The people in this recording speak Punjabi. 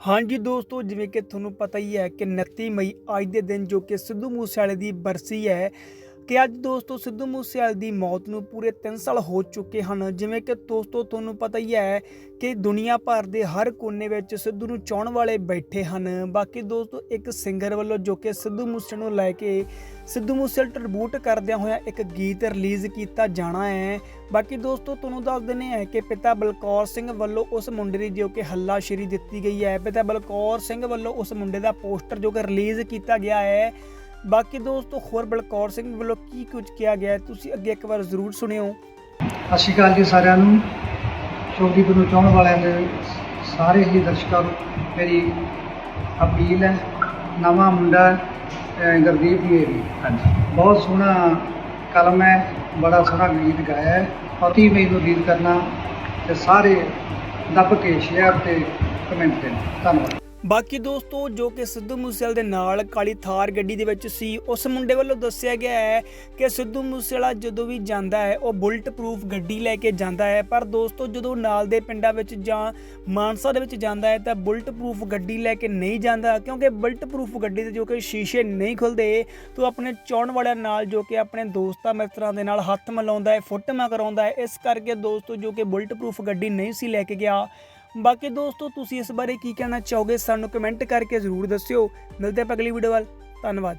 ਹਾਂਜੀ ਦੋਸਤੋ, ਜਿਵੇਂ ਕਿ ਤੁਹਾਨੂੰ ਪਤਾ ਹੀ ਹੈ ਕਿ 29 ਮਈ ਅੱਜ ਦੇ ਦਿਨ ਜੋ ਕਿ ਸਿੱਧੂ ਮੂਸੇਵਾਲੇ ਦੀ ਬਰਸੀ ਹੈ ਕਿ ਅੱਜ ਦੋਸਤੋ ਸਿੱਧੂ ਮੂਸੇਵਾਲੇ ਦੀ ਮੌਤ ਨੂੰ ਪੂਰੇ 3 ਸਾਲ ਹੋ ਚੁੱਕੇ ਹਨ। ਜਿਵੇਂ ਕਿ ਦੋਸਤੋ ਤੁਹਾਨੂੰ ਪਤਾ ਹੀ ਹੈ ਕਿ ਦੁਨੀਆ ਭਰ ਦੇ ਹਰ ਕੋਨੇ ਵਿੱਚ ਸਿੱਧੂ ਨੂੰ ਚਾਹਣ ਵਾਲੇ ਬੈਠੇ ਹਨ। ਬਾਕੀ ਦੋਸਤੋ ਇੱਕ ਸਿੰਗਰ ਵੱਲੋਂ ਜੋ ਕਿ ਸਿੱਧੂ ਮੂਸੇ ਨੂੰ ਲੈ ਕੇ ਸਿੱਧੂ ਮੂਸੇਵਾਲੇ ਟ੍ਰਿਬਿਊਟ ਕਰਦਿਆਂ ਹੋਇਆ ਇੱਕ ਗੀਤ ਰਿਲੀਜ਼ ਕੀਤਾ ਜਾਣਾ ਹੈ। ਬਾਕੀ ਦੋਸਤੋ ਤੁਹਾਨੂੰ ਦੱਸ ਦਿੰਦੇ ਹੈ ਕਿ ਪਿਤਾ ਬਲਕੌਰ ਸਿੰਘ ਵੱਲੋਂ ਉਸ ਮੁੰਡੇ ਦੀ ਜੋ ਕਿ ਹੱਲਾਸ਼ੇਰੀ ਦਿੱਤੀ ਗਈ ਹੈ। ਪਿਤਾ ਬਲਕੌਰ ਸਿੰਘ ਵੱਲੋਂ ਉਸ ਮੁੰਡੇ ਦਾ ਪੋਸਟਰ ਜੋ ਕਿ ਰਿਲੀਜ਼ ਕੀਤਾ ਗਿਆ ਹੈ। ਬਾਕੀ ਦੋਸਤੋ ਹੋਰ ਬਲਕੌਰ ਸਿੰਘ ਵੱਲੋਂ ਕੀ ਕੁਝ ਕਿਹਾ ਗਿਆ ਤੁਸੀਂ ਅੱਗੇ ਇੱਕ ਵਾਰ ਜ਼ਰੂਰ ਸੁਣਿਓ। ਸਤਿ ਸ਼੍ਰੀ ਅਕਾਲ ਜੀ ਸਾਰਿਆਂ ਨੂੰ। ਸ਼ੋਭਦੀਪ ਨੂੰ ਚਾਹਣ ਵਾਲਿਆਂ ਦੇ ਸਾਰੇ ਹੀ ਦਰਸ਼ਕਾਂ ਨੂੰ ਮੇਰੀ ਅਪੀਲ ਹੈ ਨਵਾਂ ਮੁੰਡਾ ਗੁਰਦੀਪ ਮੇਰੀ। ਹਾਂਜੀ। ਬਹੁਤ ਸੋਹਣਾ ਕਲਮ ਹੈ ਬੜਾ ਸੋਹਣਾ ਗੀਤ ਗਾਇਆ ਹੈ। ਔਰ 30 ਮਈ ਨੂੰ ਰੀਡ ਕਰਨਾ ਤੇ ਸਾਰੇ ਦੱਬ ਕੇ ਸ਼ੇਅਰ ਤੇ ਕਮੈਂਟ ਦੇਣਾ। ਧੰਨਵਾਦ। ਬਾਕੀ ਦੋਸਤੋ, ਜੋ ਕਿ ਸਿੱਧੂ ਮੂਸੇਵਾਲੇ ਦੇ ਨਾਲ ਕਾਲੀ ਥਾਰ ਗੱਡੀ ਦੇ ਵਿੱਚ ਸੀ, ਉਸ ਮੁੰਡੇ ਵੱਲੋਂ ਦੱਸਿਆ ਗਿਆ ਹੈ ਕਿ ਸਿੱਧੂ ਮੂਸੇਵਾਲਾ ਜਦੋਂ ਵੀ ਜਾਂਦਾ ਹੈ, ਉਹ ਬੁਲਟ ਪ੍ਰੂਫ ਗੱਡੀ ਲੈ ਕੇ ਜਾਂਦਾ ਹੈ। ਪਰ ਦੋਸਤੋ, ਜਦੋਂ ਨਾਲ ਦੇ ਪਿੰਡਾਂ ਵਿੱਚ ਜਾਂ ਮਾਨਸਾ ਦੇ ਵਿੱਚ ਜਾਂਦਾ ਹੈ, ਤਾਂ ਬੁਲਟ ਪ੍ਰੂਫ ਗੱਡੀ ਲੈ ਕੇ ਨਹੀਂ ਜਾਂਦਾ, ਕਿਉਂਕਿ ਬੁਲਟ ਪ੍ਰੂਫ ਗੱਡੀ ਦੇ ਜੋ ਕਿ ਸ਼ੀਸ਼ੇ ਨਹੀਂ ਖੁੱਲਦੇ, ਤਾਂ ਆਪਣੇ ਚਾਹਣ ਵਾਲਿਆਂ ਨਾਲ ਜੋ ਕਿ ਆਪਣੇ ਦੋਸਤਾਂ ਮਿੱਤਰਾਂ ਦੇ ਨਾਲ ਹੱਥ ਮਿਲਾਉਂਦਾ ਹੈ ਫੋਟੋਆਂ ਕਰਾਉਂਦਾ ਹੈ। ਇਸ ਕਰਕੇ ਦੋਸਤੋ, ਜੋ ਕਿ ਬੁਲਟ ਪ੍ਰੂਫ ਗੱਡੀ ਨਹੀਂ ਸੀ ਲੈ ਕੇ ਗਿਆ ਬਾਕੀ ਦੋਸਤੋ, ਤੁਸੀਂ ਇਸ ਬਾਰੇ ਕੀ ਕਹਿਣਾ ਚਾਹੋਗੇ ਸਾਨੂੰ ਕਮੈਂਟ ਕਰਕੇ ਜ਼ਰੂਰ ਦੱਸਿਓ। ਮਿਲਦੇ ਆਪਾਂ ਅਗਲੀ ਵੀਡੀਓ ਵੱਲ। ਧੰਨਵਾਦ।